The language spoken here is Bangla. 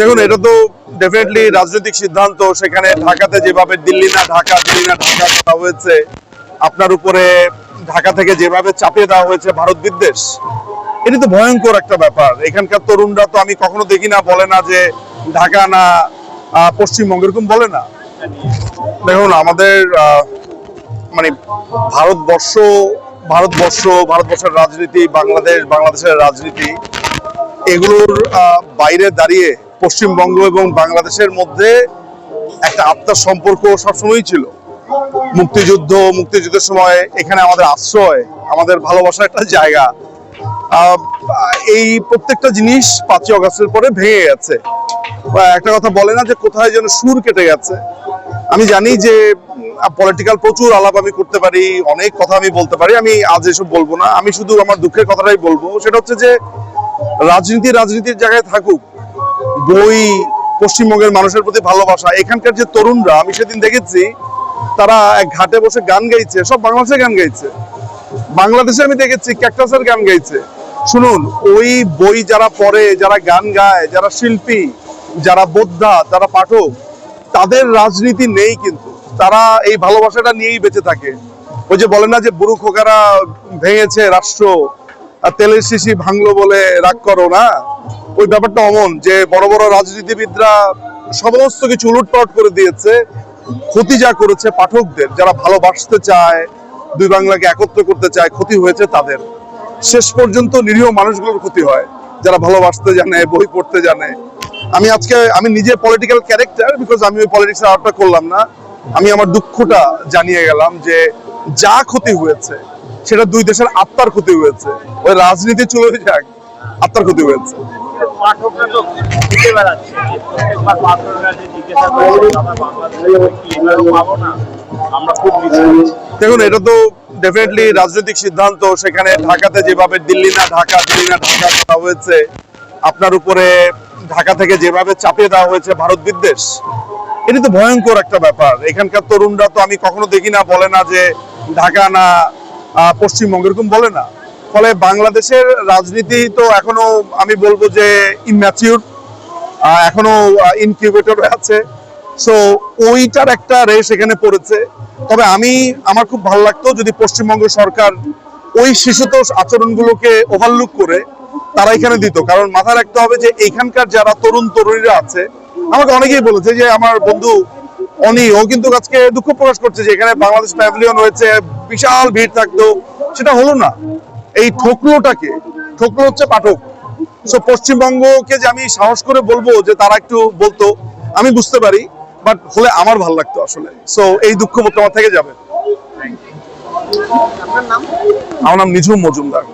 দেখুন, এটা তো ডেফিনেটলি রাজনৈতিক সিদ্ধান্ত। সেখানে ঢাকাতে যেভাবে দিল্লি না ঢাকা, দিল্লি না ঢাকা করা হয়েছে, আপনার উপরে ঢাকা থেকে যেভাবে চাপিয়ে দেওয়া হয়েছে ভারত বিদ্বেষ, এটি তো ভয়ঙ্কর একটা ব্যাপার। এখানকার তরুণরা তো আমি কখনো দেখি না, বলে না যে ঢাকা না পশ্চিমবঙ্গ, এরকম বলে না। দেখুন, আমাদের মানে ভারতবর্ষ ভারতবর্ষ, ভারতবর্ষের রাজনীতি, বাংলাদেশ, বাংলাদেশের রাজনীতি, এগুলোর বাইরে দাঁড়িয়ে পশ্চিমবঙ্গ এবং বাংলাদেশের মধ্যে একটা আত্মার সম্পর্ক সবসময়ই ছিল। মুক্তিযুদ্ধ, মুক্তিযুদ্ধের সময় এখানে আমাদের আশ্রয়, আমাদের ভালোবাসার একটা জায়গা। এই প্রত্যেকটা জিনিস পাঁচই অগস্টের পরে ভেঙে গেছে। একটা কথা বলে না যে কোথায় যেন সুর কেটে গেছে। আমি জানি যে পলিটিক্যাল প্রচুর আলাপ আমি করতে পারি, অনেক কথা আমি বলতে পারি, আমি আজ এসব বলব না। আমি শুধু আমার দুঃখের কথাটাই বলব। সেটা হচ্ছে যে, রাজনীতি রাজনীতির জায়গায় থাকুক বই, পশ্চিমবঙ্গের মানুষের প্রতি ভালোবাসা। এখানকার যে তরুণরা, আমি সেদিন দেখেছি, তারা এক ঘাটে বসে গান গাইছে, সব বাংলাদেশে গান গাইছে। বাংলাদেশে আমি দেখেছি, ক্যাকটাসের গান গাইছে। শুনুন, ওই বই যারা পড়ে, যারা গান গায়, যারা শিল্পী, যারা বোদ্ধা, যারা পাঠক, তাদের রাজনীতি নেই কিন্তু। তারা এই ভালোবাসাটা নিয়েই বেঁচে থাকে। ওই যে বলে না যে বুড়ো খোকারা ভেঙেছে রাষ্ট্র তেলের শিশি ভাঙলো বলে রাগ করো না? ওই ব্যাপারটা অমন যে বড় বড় রাজনীতিবিদরা সমস্ত কিছু উলটপালট করে দিয়েছে, ক্ষতি যা করেছে পাঠকদের, যারা ভালোবাসতে চায়, দুই বাংলাকে একত্র করতে চায়, ক্ষতি হয়েছে তাদের। শেষ পর্যন্ত নিরীহ মানুষগুলোর ক্ষতি হয়, যারা ভালোবাসতে জানে, বই পড়তে জানে। আমি আজকে, আমি নিজে পলিটিক্যাল ক্যারেক্টার বিকজ আমি ওই পলিটিক্স আউটটা করলাম না। আমি আমার দুঃখটা জানিয়ে গেলাম যে যা ক্ষতি হয়েছে, সেটা দুই দেশের আত্মার ক্ষতি হয়েছে। ওই রাজনীতি চলে যাক, আত্মার ক্ষতি হয়েছে। দেখুন, এটা তো ডেফিনেটলি রাজনৈতিক সিদ্ধান্ত। সেখানে ঢাকাতে যেভাবে দিল্লি না ঢাকা, দিল্লি না ঢাকা করা হয়েছে, আপনার উপরে ঢাকা থেকে যেভাবে চাপিয়ে দেওয়া হয়েছে ভারত বিদ্বেষ, এটা তো ভয়ঙ্কর একটা ব্যাপার। এখানকার তরুণরা তো আমি কখনো দেখি না বলে না যে ঢাকা না পশ্চিমবঙ্গ, এরকম বলে না। ফলে বাংলাদেশের রাজনীতি তো এখনও আমি বলব যে ইম্যাচিউর এখনও ইনকিউবেটর আছে। সো ওইটার একটা রেস এখানে পড়েছে। তবে আমি, আমার খুব ভালো লাগতো যদি পশ্চিমবঙ্গ সরকার ওই শিশুতোষ আচরণগুলোকে ওভারলুক করে তারা এখানে দিত। কারণ মাথায় রাখতে হবে যে এখানকার যারা তরুণ তরুণীরা আছে, আমাকে অনেকেই বলেছে যে আমার বন্ধু অনি, ও কিন্তু আজকে দুঃখ প্রকাশ করছে যে এখানে বাংলাদেশ প্যাভিলিয়ন হয়েছে, বিশাল ভিড় থাকতো। সেটা হলো না। এই ঠোকলোটাকে ঠোকলো হচ্ছে পাঠক। সো পশ্চিমবঙ্গকে যে আমি সাহস করে বলব যে তারা একটু বলতো আমি বুঝতে পারি বাট হলে আমার ভালো লাগতো আসলে। সো এই দুঃখ বোধ আমার থেকে যাবে। আমার নাম নিঝুম মজুমদার।